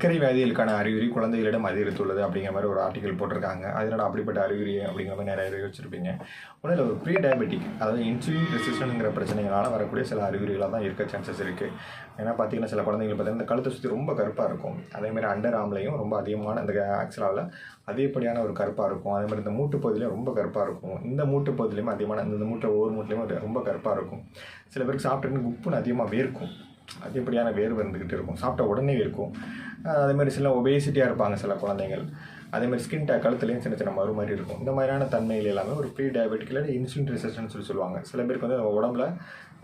சர்க்கரை வியாதிகளுக்கான அறிகுறி குழந்தைகளிடம் அதிகரித்துள்ளது அப்படிங்கிற மாதிரி ஒரு ஆர்டிக்கல் போட்டிருக்காங்க. அதனோட அப்படிப்பட்ட அறிகுறி அப்படிங்கிற மாதிரி நிறைய பேர் வச்சுருப்பீங்க. ஒன்றும் இல்லை ஒரு ப்ரீ டயபெட்டிக் அதாவது இன்சுலின் ரெசிஸ்டன்ங்கிற பிரச்சனைகளால் வரக்கூடிய சில அறிகுறிகளாக தான் இருக்க சான்சஸ் இருக்குது ஏன்னா பார்த்தீங்கன்னா சில குழந்தைகள் பார்த்தீங்கன்னா இந்த கழுத்தை சுற்றி ரொம்ப கருப்பாக இருக்கும். அதேமாதிரி அண்டர் ஆம்லையும் ரொம்ப அதிகமான அந்த ஆக்சலாவில் அதிகப்படியான ஒரு கருப்பாக இருக்கும். அதே மாதிரி இந்த மூட்டு பகுதியிலையும் ரொம்ப கருப்பாக இருக்கும். இந்த மூட்டு பகுதியிலையும் அதிகமான இந்த மூட்டை ஒவ்வொரு மூட்டிலையும் ரொம்ப கருப்பாக இருக்கும். சில பேருக்கு சாப்பிட்டு குப்புன்னு அதிகமாக வேர்க்கும். அதிகப்படியான வேர்வை இருந்துக்கிட்டு இருக்கும். சாப்பிட்ட உடனே இருக்கும் அதேமாதிரி சில ஒபேசிட்டியாக இருப்பாங்க சில குழந்தைகள். அதே மாதிரி ஸ்கின் டே கழுத்துலேயும் சின்ன சின்ன மறு மாதிரி இருக்கும். இந்த மாதிரியான தன்மைகள் எல்லாமே ஒரு ப்ரீ டயபெட்டிக் இல்லை இன்சுலின் ரெசிஸ்டன்ஸ் சொல்லி சொல்லுவாங்க. சில பேருக்கு வந்து உடம்புல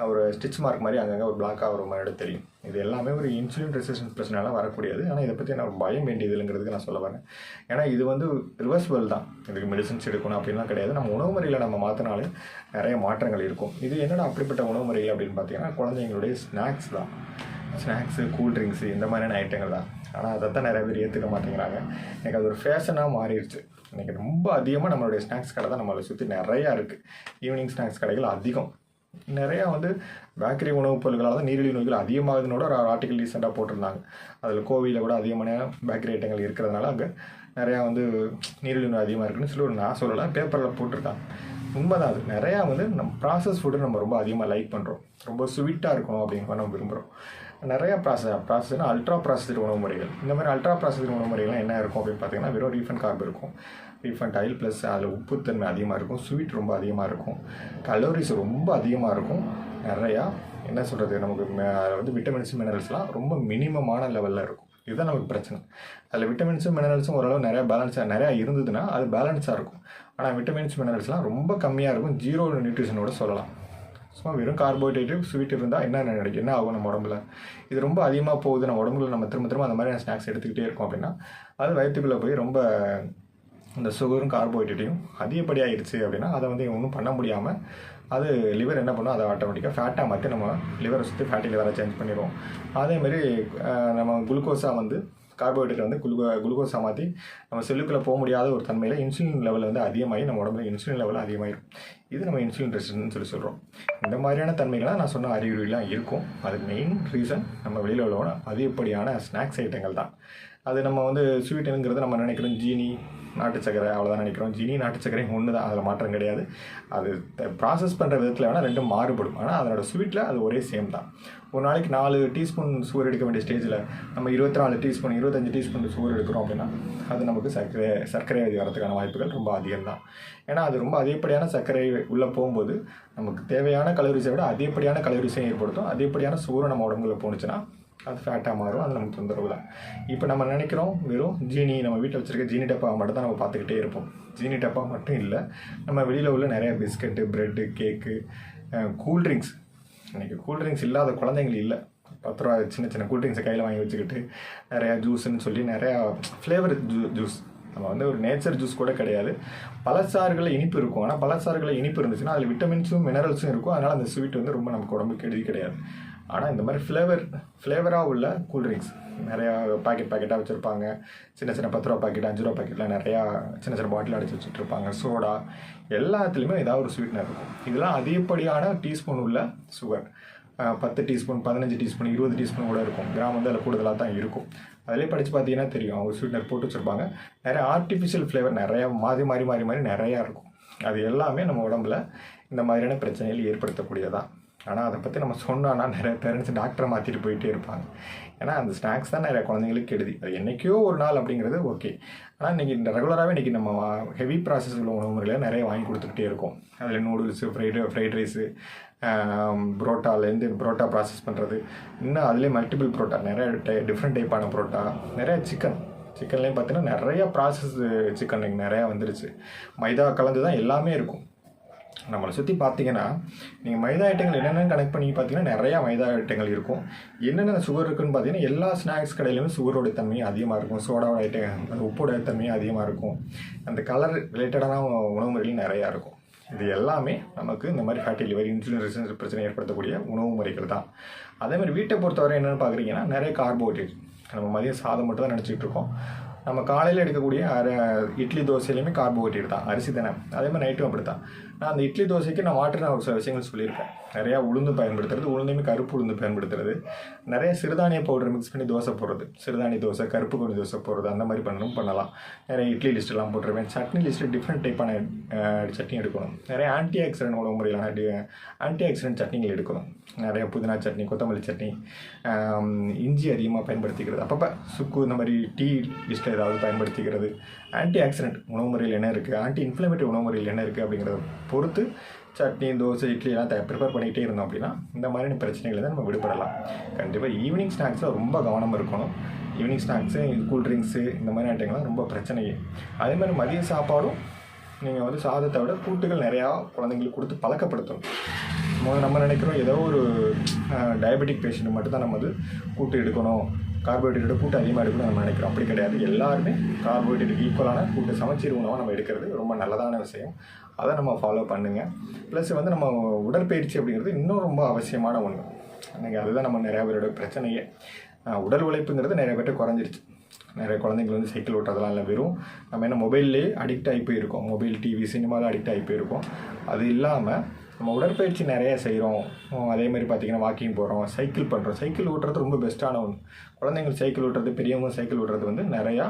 ஒரு ஸ்டிச் மார்க் மாதிரி அங்கங்கே ஒரு பிளாக்காக ஒரு மாதிரி தெரியும். இது எல்லாமே ஒரு இன்சுலின் ரெசிஸ்டன்ஸ் பிரச்சனையால வரக்கூடியது. ஆனால் இதை பற்றி நான் பயம் வேண்டியதுங்கிறதுக்கு நான் சொல்ல வரேன். ஏன்னா இது வந்து ரிவர்சிபிள் தான். இதுக்கு மெடிசன்ஸ் எடுக்கணும் அப்படின்லாம் கிடையாது. நம்ம உணவு முறையில் நம்ம மாற்றினாலே நிறைய மாற்றங்கள் இருக்கும். இது என்னடா அப்படிப்பட்ட உணவு முறைகள் அப்படின்னு பார்த்தீங்கன்னா குழந்தைங்களுடைய ஸ்நாக்ஸ் தான். ஸ்நாக்ஸு கூல்ட்ரிங்க்ஸு இந்த மாதிரியான ஐட்டங்கள் தான். ஆனால் அதை தான் நிறைய பேர் ஏற்றுக்க மாட்டேங்கிறாங்க. எனக்கு அது ஒரு ஃபேஷனாக மாறிடுச்சு. இன்றைக்கி ரொம்ப அதிகமாக நம்மளுடைய ஸ்நாக்ஸ் கடை தான் நம்மளை சுற்றி நிறையா இருக்குது ஈவினிங் ஸ்நாக்ஸ் கடைகள் அதிகம். நிறையா வந்து பேக்கரி உணவுப் பொருட்களால் தான் நீரிழிவு நோய்கள் அதிகமாகுதுனோட ஒரு ஆர்டிக்கல் ரீசெண்டாக போட்டிருந்தாங்க. அதில் கோவிலில் கூட அதிகமான பேக்கரி ஐட்டங்கள் இருக்கிறதுனால அங்கே நிறையா வந்து நீரிழிவு நோய் அதிகமாக இருக்குன்னு சொல்லி ஒரு நான் சொல்லலாம் பேப்பரில் போட்டிருக்காங்க. உண்மைதான் அது. நிறையா வந்து நம்ம ப்ராசஸ் ஃபுட்டு நம்ம ரொம்ப அதிகமாக லைக் பண்ணுறோம் ரொம்ப ஸ்வீட்டாக இருக்கணும் அப்படிங்கிற மாதிரி நம்ம விரும்புகிறோம் நிறைய ப்ராசஸ் ப்ராசஸ்னா அல்ட்ரா ப்ராசஸ்டு உணவு முறைகள். இந்த மாதிரி அல்ட்ரா ப்ராசஸ்டு உணவு முறைகள்லாம் என்ன இருக்கும் அப்படின்னு பார்த்தீங்கன்னா வெறும் ரீஃபண்ட் கார்ப் இருக்கும். ரீஃபண்ட் ஆயில் ப்ளஸ் அதில் உப்புத்தன்மை அதிகமாக இருக்கும். ஸ்வீட் ரொம்ப அதிகமாக இருக்கும். கலோரிஸ் ரொம்ப அதிகமாக இருக்கும். நிறையா என்ன சொல்கிறது நமக்கு வந்து விட்டமின்ஸ் மினரல்ஸ்லாம் ரொம்ப மினிமமான லெவலில் இருக்கும். இதுதான் நமக்கு பிரச்சனை. அதில் விட்டமின்ஸும் மினரல்ஸும் ஓரளவு நிறையா பேலன்ஸாக நிறையா இருந்ததுன்னா அது பேலன்ஸாக இருக்கும். ஆனால் விட்டமின்ஸ் மினரல்ஸ்லாம் ரொம்ப கம்மியாக இருக்கும். ஜீரோ நியூட்ரிஷனோட சொல்லலாம். சும்மா வெறும் கார்போஹைட்ரேட் ஸ்வீட் இருந்தால் என்ன நடக்கும் என்ன ஆகும் நம்ம உடம்புல? இது ரொம்ப அதிகமாக போகுது. நம்ம உடம்புல நம்ம திரும்ப திரும்ப அந்த மாதிரி ஸ்நாக்ஸ் எடுத்துக்கிட்டே இருக்கோம் அப்படின்னா அது வயிற்றுக்குள்ளே போய் ரொம்ப இந்த சுகரும் கார்போஹைட்ரேட்டையும் அதிகப்படியாகிடுச்சு அப்படின்னா அதை வந்து ஒன்றும் பண்ண முடியாமல் அது லிவர் என்ன பண்ணும்? அதை ஆட்டோமேட்டிக்காக ஃபேட்டாக மாற்றி நம்ம லிவரை சுற்றி ஃபேட்டி லிவரை சேஞ்ச் பண்ணிடுவோம். அதேமாரி நம்ம குளுக்கோஸாக வந்து கார்போஹைட்ரேட் வந்து குளுக்கோ குளுக்கோஸாக மாற்றி நம்ம செல்லுக்குள்ளே போக முடியாத ஒரு தன்மையில் இன்சுலின் லெவல் வந்து அதிகமாகி நம்ம உடம்புல இன்சுலின் லெவல் அதிகமாகிடும் இது நம்ம இன்சுலின் ரெசிஸ்டன்ஸ் சொல்லி சொல்கிறோம் இந்த மாதிரியான தன்மைகளாக நான் சொன்ன அறிகுறிலாம் இருக்கும். அதுக்கு மெயின் ரீசன் நம்ம வெளியில் உள்ள அதிகப்படியான ஸ்நாக்ஸ் ஐட்டங்கள் தான். அது நம்ம வந்து ஸ்வீட்டுங்கிறது நம்ம நினைக்கிறோம். ஜீனி நாட்டு சக்கரை அவ்வளோதான் நினைக்கிறோம். ஜீனி நாட்டு சக்கரையும் ஒன்று தான் அதில் மாற்றம் கிடையாது. அது ப்ராசஸ் பண்ணுற விதத்தில் வேணால் ரெண்டும் மாறுபடும். ஆனால் அதனோட ஸ்வீட்டில் அது ஒரே சேம் தான். ஒரு நாளைக்கு நாலு டீஸ்பூன் சுகர் எடுக்க வேண்டிய ஸ்டேஜில் நம்ம இருபத்தி நாலு டீஸ்பூன் இருபத்தஞ்சு டீஸ்பூன் சுகர் எடுக்கிறோம் அப்படின்னா அது நமக்கு சர்க்கரை சர்க்கரை வியாதி வரதுக்கான வாய்ப்புகள் ரொம்ப அதிகம் தான் ஏன்னா அது ரொம்ப அதிகப்படியான சர்க்கரை உள்ளே போகும்போது நமக்கு தேவையான கலோரிஸை விட அதிகப்படியான கலோரிஸையும் ஏற்படுத்தும். அதிகப்படியான சுகரும் நம்ம உடம்புல போணுச்சுன்னா அது ஃபேட்டாக மாறும். அது நமக்கு தொந்தரவு தான் இப்போ நம்ம நினைக்கிறோம் வெறும் ஜீனி நம்ம வீட்டில் வச்சுருக்க ஜீனி டப்பா மட்டும் தான் நம்ம பார்த்துக்கிட்டே இருப்போம். ஜீனி டப்பா மட்டும் இல்லை. நம்ம வெளியில் உள்ள நிறைய biscuit bread cake cool drinks இன்றைக்கி கூல்ட்ரிங்க்ஸ் இல்லாத குழந்தைங்கள் இல்லை. பத்து ரூபா சின்ன சின்ன கூல்ட்ரிங்க்ஸை கையில் வாங்கி வச்சுக்கிட்டு நிறையா ஜூஸ்ன்னு சொல்லி நிறையா ஃப்ளேவர் ஜூ ஜூஸ் நம்ம வந்து ஒரு நேச்சர் ஜூஸ் கூட கிடையாது. பழச்சாறுகளில் இனிப்பு இருக்கும். ஆனால் பழச்சாறுகளில் இனிப்பு இருந்துச்சுன்னா அதில் விட்டமின்ஸும் மினரல்ஸும் இருக்கும். அதனால் அந்த ஸ்வீட் வந்து ரொம்ப நமக்கு உடம்புக்கு கெடுதி கிடையாது. ஆனால் இந்த மாதிரி ஃப்ளேவர் ஃப்ளேவராக உள்ள கூல்ட்ரிங்க்ஸ் நிறையா பாக்கெட் பாக்கெட்டாக வச்சுருப்பாங்க. சின்ன சின்ன பத்து ரூபா பாக்கெட் அஞ்சு ரூபா பாக்கெட்லாம் நிறையா சின்ன சின்ன பாட்டில் அடிச்சு வச்சுட்ருப்பாங்க. சோடா எல்லாத்துலேயுமே ஏதாவது ஒரு ஸ்வீட்னர் இருக்கும். இதெல்லாம் அதிகப்படியான டீஸ்பூன் உள்ள சுகர் பத்து டீஸ்பூன் பதினஞ்சு டீஸ்பூன் இருபது டீஸ்பூன் கூட இருக்கும். கிராம் வந்து அதில் கூடுதலாக தான் இருக்கும். அதிலே படித்து பார்த்தீங்கன்னா தெரியும். அவங்க ஸ்வீட்னர் போட்டு வச்சுருப்பாங்க. நிறைய ஆர்டிஃபிஷியல் ஃப்ளேவர் நிறையா மாறி மாறி மாறி மாறி நிறையா இருக்கும். அது எல்லாமே நம்ம உடம்புல இந்த மாதிரியான பிரச்சனைகள் ஏற்படுத்தக்கூடியதான் ஆனால் அதை பற்றி நம்ம சொன்னோன்னா நிறைய பேரண்ட்ஸ் டாக்டரை மாற்றிட்டு போயிட்டே இருப்பாங்க. ஏன்னா அந்த ஸ்நாக்ஸ் தான் நிறைய குழந்தைங்களுக்கு கெடுதி. அது என்றைக்கோ ஒரு நாள் அப்படிங்கிறது ஓகே ஆனால் இன்றைக்கி இந்த ரெகுலராகவே இன்றைக்கி நம்ம ஹெவி ப்ராசஸ் உள்ள உணவு முறையில் நிறைய வாங்கி கொடுத்துக்கிட்டே இருக்கோம். அதில் நூடுல்ஸு ஃப்ரைடு ஃப்ரைட் ரைஸு புரோட்டாலேருந்து புரோட்டா ப்ராசஸ் பண்ணுறது இன்னும் அதுலேயே மல்டிபிள் புரோட்டா நிறைய டை டிஃப்ரெண்ட் டைப்பான புரோட்டா நிறைய சிக்கன் சிக்கன்லேயும் பார்த்தீங்கன்னா நிறைய ப்ராசஸ் சிக்கன் இன்றைக்கி நிறையா வந்துருச்சு. மைதா கலந்து தான் எல்லாமே இருக்கும். நம்மளை சுற்றி பார்த்தீங்கன்னா நீங்கள் மைதா ஐட்டங்கள் என்னென்ன கனெக்ட் பண்ணி பார்த்தீங்கன்னா நிறையா மைதா ஐட்டங்கள் இருக்கும். என்னென்ன சுகர் இருக்குன்னு பார்த்தீங்கன்னா எல்லா ஸ்நாக்ஸ் கடையிலுமே சுகரோட தன்மை அதிகமாக இருக்கும். சோடாவோட ஐட்டம் அந்த உப்போட தன்மையும் அதிகமாக இருக்கும். அந்த கலர் ரிலேட்டடான உணவு முறைகள் நிறையா இருக்கும். இது எல்லாமே நமக்கு இந்த மாதிரி ஃபேட்டி லிவர் இன்சுலின் ரெசிஸ்டன்ஸ் பிரச்சனை ஏற்படுத்தக்கூடிய உணவு முறைகள் தான். அதே மாதிரி வீட்டை பொறுத்தவரை என்னென்னு பார்க்குறீங்கன்னா நிறைய கார்போஹைட்ரேட் நம்ம மதியம் சாதம் மட்டும் தான் நினச்சிக்கிட்டு இருக்கோம். நம்ம காலையில் எடுக்கக்கூடிய அரை இட்லி தோசையிலையுமே கார்போஹைட்ரேட் தான் அரிசி தானே. அதே மாதிரி நைட்டும் அப்படி தான் நான் அந்த இட்லி தோசைக்கு நான் மாற்று நான் ஒரு சில விஷயங்கள் சொல்லியிருக்கேன். நிறையா உளுந்து பயன்படுத்துறது உளுந்தையுமே கருப்பு உளுந்து பயன்படுத்துறது. நிறைய சிறுதானிய பவுடர் மிக்ஸ் பண்ணி தோசை போடுறது. சிறுதானிய தோசை கருப்பு கொடி தோசை போடுறது அந்த மாதிரி பண்ணணும் பண்ணலாம். நிறைய இட்லி லிஸ்ட்டெல்லாம் போட்டுருவேன் சட்னி லிஸ்ட்டு டிஃப்ரெண்ட் டைப்பான சட்னி எடுக்கணும். நிறைய ஆன்டி ஆக்சிடென்ட் உணவு முறையிலான ஆன்டி ஆக்சிடென்ட் சட்னிகள் எடுக்கணும். நிறைய புதினா சட்னி கொத்தமல்லி சட்னி இஞ்சி அதிகமாக பயன்படுத்திக்கிறது. அப்பப்போ சுக்கு இந்த மாதிரி டீ லிஸ்ட்டில் ஏதாவது பயன்படுத்திக்கிறது. ஆன்டி ஆக்சிடென்ட் உணவு முறையில் என்ன இருக்குது ஆன்டி இன்ஃப்ளமேட்டரி உணவு முறையில் என்ன இருக்குது அப்படிங்கிறத பொறுத்து சட்னி தோசை இட்லி எல்லாம் ப்ரிப்பேர் பண்ணிகிட்டே இருந்தோம் அப்படின்னா இந்த மாதிரியான பிரச்சனைகளை தான் நம்ம விடுபடலாம். கண்டிப்பாக ஈவினிங் ஸ்நாக்ஸில் ரொம்ப கவனம் இருக்கணும். ஈவினிங் ஸ்நாக்ஸு கூல் ட்ரிங்க்ஸு இந்த மாதிரி ஐட்டங்கள்லாம் ரொம்ப பிரச்சனையே அதே மாதிரி மதிய சாப்பாடும் நீங்கள் வந்து சாதத்தை விட கூட்டுகள் நிறையா குழந்தைங்களுக்கு கொடுத்து பழக்கப்படுத்தணும். முதல்ல நம்ம நினைக்கிறோம் ஏதோ ஒரு டயபெட்டிக் பேஷண்ட் மட்டும் தான் நம்ம வந்து கூட்டு எடுக்கணும். கார்போஹைட்ரேட்டோட கூட்டு அதிகமாக எடுக்கணும் நம்ம நினைக்கிறோம். அப்படி கிடையாது. எல்லாருமே கார்போஹைட்ரேட் ஈக்குவலான கூட்டு சமச்சீர் உணவாக நம்ம எடுக்கிறது ரொம்ப நல்லதான விஷயம். அதை நம்ம ஃபாலோ பண்ணுங்கள் ப்ளஸ் வந்து நம்ம உடற்பயிற்சி அப்படிங்கிறது இன்னும் ரொம்ப அவசியமான ஒன்று நீங்கள் அதுதான் நம்ம நிறையா பேரோட பிரச்சனையே. உடல் உழைப்புங்கிறது நிறைய பேர்ட்ட குறைஞ்சிருச்சு. நிறைய குழந்தைங்கள் வந்து சைக்கிள் ஓட்டுறதெல்லாம் இல்லை. வெறும் நம்ம என்ன மொபைல்லே அடிக்ட் ஆகி போயிருக்கோம். மொபைல் டிவி சினிமாவில் அடிக்ட் ஆகி போயிருக்கோம். அது இல்லாமல் நம்ம உடற்பயிற்சி நிறைய செய்கிறோம் அதே மாதிரி பார்த்திங்கன்னா வாக்கிங் போகிறோம் சைக்கிள் பண்ணுறோம் சைக்கிள் ஓட்டுறது ரொம்ப பெஸ்ட்டான ஒன்று குழந்தைங்களுக்கு சைக்கிள் ஓட்டுறது பெரியவங்க சைக்கிள் ஓட்டுறது வந்து நிறையா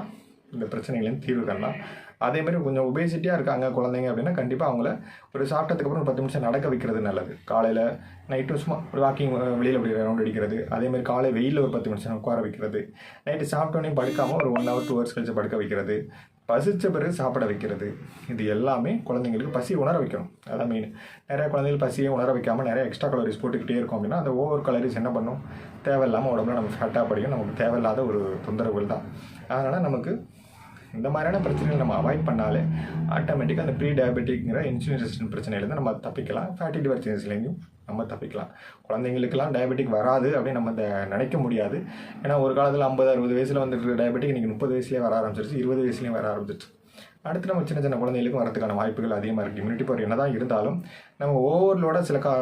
இந்த பிரச்சனைகளையும் தீர்வு காணலாம் அதே மாதிரி கொஞ்சம் ஒபேசிட்டியாக இருக்காங்க குழந்தைங்க அப்படின்னா கண்டிப்பாக அவங்கள ஒரு சாப்பிட்டதுக்கப்புறம் ஒரு பத்து நிமிஷம் நடக்க வைக்கிறது நல்லது. காலையில் நைட்டும் சும்மா ஒரு வாக்கிங் வெளியில் அப்படி ரவுண்ட் அடிக்கிறது. அதே மாதிரி காலை வெயிலில் ஒரு பத்து நிமிஷம் உட்கார வைக்கிறது. நைட்டு சாப்பிட்டோன்னே படுக்காமல் ஒரு ஒன் ஹவர் டூ ஹவர்ஸ் கழிச்சு படுக்க வைக்கிறது. பசிச்ச பிறகு சாப்பிட வைக்கிறது. இது எல்லாமே குழந்தைங்களுக்கு பசி உணர வைக்கணும். அதான் மெயின் நிறைய குழந்தைகள் பசியை உணர வைக்காமல் நிறைய எக்ஸ்ட்ரா கலோரிஸ் போட்டுக்கிட்டே இருக்கும் அப்படின்னா அந்த ஓவர் கலரிஸ் என்ன பண்ணும்? தேவையில்லாமல் உடம்புல நம்ம ஃபேட்டாக படிக்கும் நமக்கு தேவையில்லாத ஒரு தொந்தரவுகள் தான். அதனால் நமக்கு இந்த மாதிரியான பிரச்சனைகள் நம்ம அவாய்ட் பண்ணாலே ஆட்டோமேட்டிக்காக அந்த ப்ரீ டயபெட்டிக்ங்கிற இன்சுலின் ரெசிஸ்டன்ட் பிரச்சனையிலேருந்து நம்ம தப்பிக்கலாம். ஃபேட்டி லிவர் சேஞ்சஸ்லேயும் நம்ம தப்பிக்கலாம். குழந்தைங்களுக்கெல்லாம் டயபெட்டிக் வராது அப்படின்னு நம்ம இந்த நினைக்க முடியாது. ஏன்னா ஒரு காலத்தில் ஐம்பது அறுபது வயசில் வந்துட்டு டயபெட்டிக் இன்றைக்கி முப்பது வயசுலேயே வர ஆரம்பிச்சிருச்சு இருபது வயசுலேயும் வர ஆரம்பிச்சிருச்சு. அடுத்து நம்ம சின்ன சின்ன குழந்தைகளுக்கும் வரதுக்கான வாய்ப்புகள் அதிகமாக இருக்குது இம்யூனிட்டி பவர் என்ன தான் இருந்தாலும் நம்ம ஓவர்லோட சில கா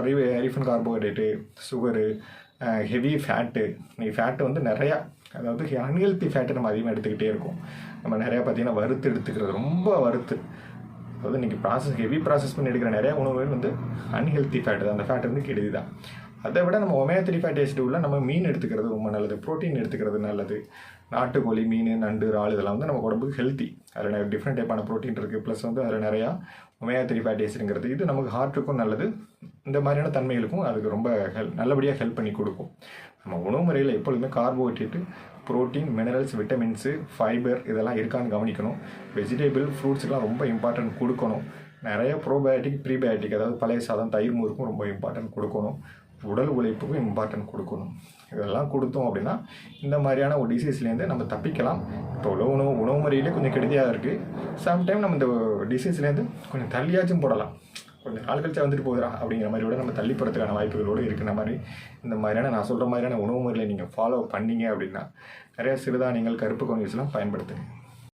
refined carbohydrate sugar heavy fat இன்னைக்கு ஃபேட்டு வந்து நிறையா அதாவது அன்ஹெல்த்தி ஃபேட்டை நம்ம அதிகமாக எடுத்துக்கிட்டே இருக்கோம். நம்ம நிறையா பார்த்தீங்கன்னா வறுத்து எடுத்துக்கிறது ரொம்ப வறுத்து. அதாவது இன்றைக்கி ப்ராசஸ் ஹெவி ப்ராசஸ் பண்ணி எடுக்கிற நிறையா உணவுகள் வந்து அன்ஹெல்த்தி ஃபேட்டு தான் அந்த ஃபேட் வந்து கெடுதி தான் அதை விட நம்ம ஒமேகா த்ரீ ஃபேட் ஆசிட் உள்ள நம்ம மீன் எடுத்துக்கிறது ரொம்ப நல்லது. ப்ரோட்டீன் எடுத்துக்கிறது நல்லது. நாட்டுக்கோழி மீன் நண்டு இறால் இதெல்லாம் வந்து நம்ம உடம்புக்கு ஹெல்த்தி அதில் நிறைய டிஃப்ரெண்ட் டைப்பான ப்ரோட்டீன் இருக்குது ப்ளஸ் வந்து அதில் நிறையா ஒமேகா த்ரீ ஃபேட் ஆசிட்ங்கிறது இது நமக்கு ஹார்ட்டுக்கும் நல்லது. இந்த மாதிரியான தன்மைகளுக்கும் அதுக்கு ரொம்ப ஹெல்ப் நல்லபடியாக ஹெல்ப் பண்ணி கொடுக்கும். நம்ம உணவு முறையில் எப்பொழுதுமே carbohydrate protein minerals vitamins fibre இதெல்லாம் இருக்கான்னு கவனிக்கணும். வெஜிடபிள் ஃப்ரூட்ஸுக்கெலாம் ரொம்ப இம்பார்ட்டன்ட் கொடுக்கணும். நிறைய ப்ரோபயோட்டிக் ப்ரீபயோட்டிக் அதாவது பழைய சாதம் தயிர் மோருக்கும் ரொம்ப இம்பார்ட்டன்ட் கொடுக்கணும். உடல் உழைப்புக்கும் இம்பார்ட்டன்ட் கொடுக்கணும். இதெல்லாம் கொடுத்தோம் அப்படின்னா இந்த மாதிரியான ஒரு டிசீஸ்லேருந்து நம்ம தப்பிக்கலாம். இப்போ உள்ள உணவு உணவு முறையிலே கொஞ்சம் கெடுதியாக இருக்குது சம்டைம் நம்ம இந்த டிசீஸ்லேருந்து கொஞ்சம் தள்ளியாச்சும் போடலாம். கொஞ்சம் நாள் கழிச்சா வந்துட்டு போகுதுடா அப்படிங்கிற மாதிரி கூட நம்ம தள்ளி போகிறதுக்கான வாய்ப்புகளோடு இருக்கிற மாதிரி இந்த மாதிரியான நான் சொல்கிற மாதிரியான உணவு முறையில் நீங்கள் ஃபாலோ பண்ணீங்க அப்படின்னா நிறைய சிறுதானியங்கள் கருப்பு கவுனிஸ்லாம் பயன்படுத்துங்க.